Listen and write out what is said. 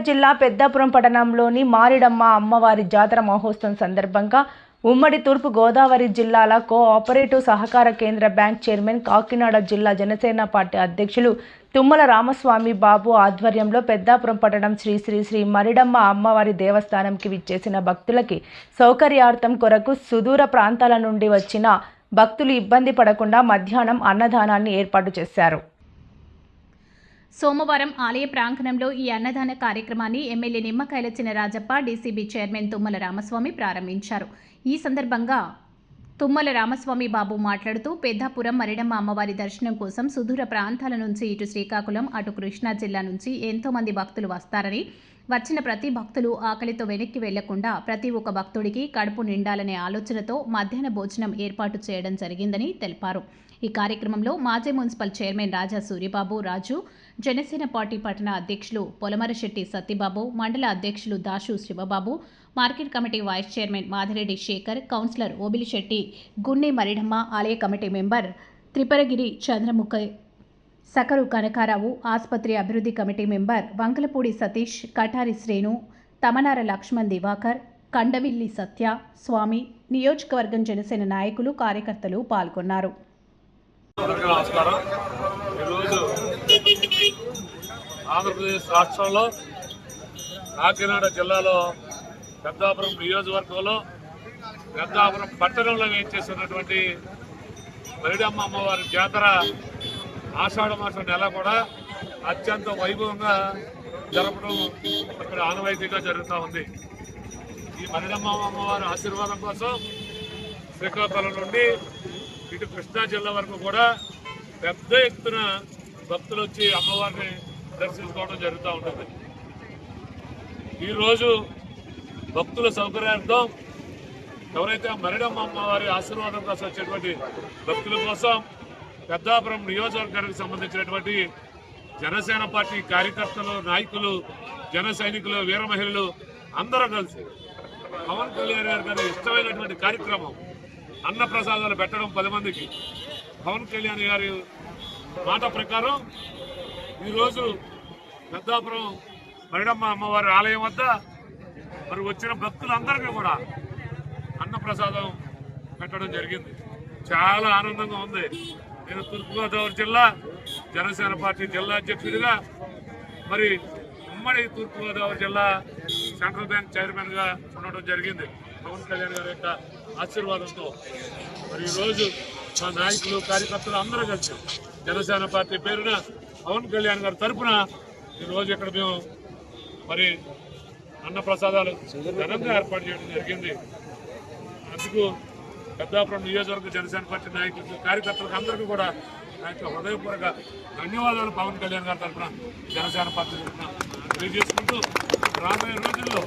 జిల్లా పెద్దాపురం పట్టణంలోని మారిడమ్మ అమ్మవారి జాతర మహోత్సవం సందర్భంగా ఉమ్మడి తూర్పు గోదావరి జిల్లాల కోఆపరేటివ్ సహకార కేంద్ర బ్యాంక్ చైర్మన్ కాకినాడ జిల్లా జనసేన పార్టీ అధ్యక్షులు తుమ్మల రామస్వామి బాబు ఆధ్వర్యంలో పెద్దాపురం పట్టణం శ్రీ శ్రీ శ్రీ మరిడమ్మ అమ్మవారి దేవస్థానంకి విచ్చేసిన భక్తులకి సౌకర్యార్థం కొరకు సుదూర ప్రాంతాల నుండి వచ్చిన భక్తులు ఇబ్బంది పడకుండా మధ్యాహ్నం అన్నదానాన్ని ఏర్పాటు చేశారు. సోమవారం ఆలయ ప్రాంగణంలో ఈ అన్నదాన కార్యక్రమాన్ని MLA Nimmakayala Chinarajappa DCB chairman Tummala Ramaswamy ప్రారంభించారు. ఈ సందర్భంగా తుమ్మల రామస్వామి బాబు మాట్లాడుతూ పెద్దాపురం మరిడమ్మ అమ్మవారి దర్శనం కోసం సుదూర ప్రాంతాల నుంచి ఇటు శ్రీకాకుళం అటు కృష్ణా జిల్లా నుంచి ఎంతోమంది భక్తులు వస్తారని వచ్చిన ప్రతి భక్తులు ఆకలితో వెనక్కి వెళ్ళకుండా ప్రతి ఒక్క భక్తుడికి కడుపు నిండాలనే ఆలోచనతో మధ్యాహ్న భోజనం ఏర్పాటు చేయడం జరిగిందని తెలిపారు. ఈ కార్యక్రమంలో మాజీ municipal chairman Raja Suryababu Raju Janasena party పట్టణ అధ్యక్షులు పొలమరశెట్టి సత్యబాబు మండల అధ్యక్షులు Dashu Sivababu market committee vice chairman Madhireddy Shekhar councillor Obilisetti Gunni Maridamma ఆలయ కమిటీ మెంబర్ త్రిపరగిరి చంద్రముఖ సకరు కనకారావు ఆసుపత్రి అభివృద్ధి కమిటీ మెంబర్ వంకలపూడి సతీష్ కటారి శ్రేణు తమనార లక్ష్మణ్ దివాకర్ కండవిల్లి సత్య స్వామి నియోజకవర్గం జనసేన నాయకులు కార్యకర్తలు పాల్గొన్నారు. ఆంధ్రప్రదేశ్ రాష్ట్రంలో కాకినాడ జిల్లాలో పెద్దాపురం నియోజకవర్గంలో పెద్దాపురం పట్టణంలో వేయించేస్తున్నటువంటి మరిడమ్మ అమ్మవారి జాతర ఆషాఢ మాసం నెల కూడా అత్యంత వైభవంగా జరపడం ఇక్కడ ఆనవాయితీగా జరుగుతూ ఉంది. ఈ బరిడమ్మ అమ్మవారి ఆశీర్వాదం కోసం శ్రీకాకుళం నుండి ఇటు కృష్ణా జిల్లా వరకు కూడా పెద్ద ఎత్తున భక్తులు వచ్చి అమ్మవారిని దర్శించుకోవడం జరుగుతూ ఉంటుంది. ఈరోజు భక్తుల సౌకర్యార్థం ఎవరైతే మరిడమ్మ అమ్మవారి ఆశీర్వాదం కోసం వచ్చేటువంటి భక్తుల కోసం పెద్దాపురం నియోజకవర్గానికి సంబంధించినటువంటి జనసేన పార్టీ కార్యకర్తలు నాయకులు జన సైనికులు వీర మహిళలు అందరూ కలిసి పవన్ కళ్యాణ్ గారి గారి ఇష్టమైనటువంటి కార్యక్రమం అన్న ప్రసాదాలు పెట్టడం పది మందికి. పవన్ కళ్యాణ్ గారి మాట ప్రకారం ఈరోజు పెద్దాపురం మరిడమ్మ అమ్మవారి ఆలయం వద్ద మరి వచ్చిన భక్తులందరికీ కూడా అన్నప్రసాదం పెట్టడం జరిగింది. చాలా ఆనందంగా ఉంది. నేను తూర్పుగోదావరి జిల్లా జనసేన పార్టీ జిల్లా అధ్యక్షుడిగా మరి ఉమ్మడి తూర్పుగోదావరి జిల్లా సెంట్రల్ బ్యాంక్ చైర్మన్గా ఉండడం జరిగింది. పవన్ కళ్యాణ్ గారి యొక్క ఆశీర్వాదంతో. మరి ఈరోజు మా నాయకులు కార్యకర్తలు అందరూ కలిసి జనసేన పార్టీ పేరున పవన్ కళ్యాణ్ గారి తరఫున ఈరోజు ఇక్కడ మేము మరి అన్న ప్రసాదాలు ఘనంగా ఏర్పాటు చేయడం జరిగింది. అందుకు పెద్దాపురం నియోజకవర్గ జనసేన పార్టీ నాయకులకు కార్యకర్తలకు అందరికీ కూడా నా యొక్క హృదయపూర్వక ధన్యవాదాలు. పవన్ కళ్యాణ్ గారి తరఫున జనసేన పార్టీ తరఫున తెలియజేసుకుంటూ రాబోయే రోజుల్లో